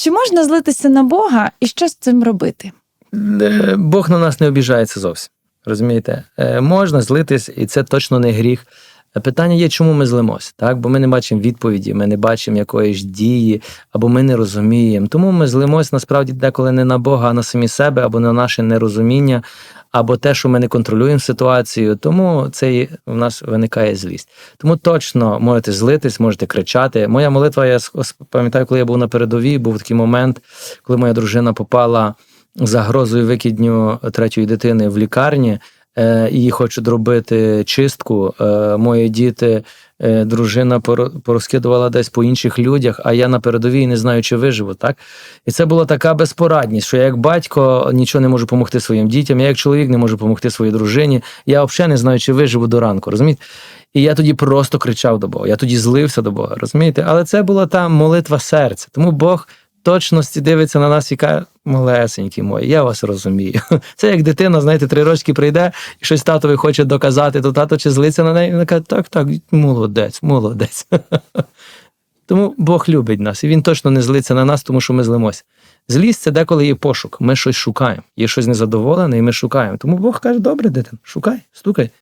Чи можна злитися на Бога і що з цим робити? Е, Бог на нас не обіжається зовсім. Розумієте? Е, Можна злитись, і це точно не гріх. Питання є, чому ми злимося, так? Бо ми не бачимо відповіді, ми не бачимо якоїсь дії, або ми не розуміємо. Тому ми злимось насправді деколи не на Бога, а на самі себе, або на наше нерозуміння, або те, що ми не контролюємо ситуацію. Тому це в нас виникає злість. Тому точно можете злитись, можете кричати. Моя молитва, я пам'ятаю, коли я був на передовій, був такий момент, коли моя дружина попала загрозою викидню третьої дитини в лікарні. е, І хочуть робити чистку. Е, Мої діти, дружина порозкидувала десь по інших людях, а я на передовій не знаю, чи виживу. Так? І це була така безпорадність, що я як батько нічого не можу допомогти своїм дітям, я як чоловік не можу допомогти своїй дружині. Я взагалі не знаю, чи виживу до ранку. Розумієте? І я тоді просто кричав до Бога. Я тоді злився до Бога, розумієте? Але це була та молитва серця. Тому Бог точності дивиться на нас і каже, малесенькі мої, я вас розумію. Це як дитина, знаєте, три рочки прийде і щось татові хоче доказати, то тато чи злиться на неї, і каже, так, так, молодець, молодець. Тому Бог любить нас, і він точно не злиться на нас, тому що ми злимося. Злість це деколи є пошук. Ми щось шукаємо. Є щось незадоволене, і ми шукаємо. Тому Бог каже: добре, дитина, шукай, стукай.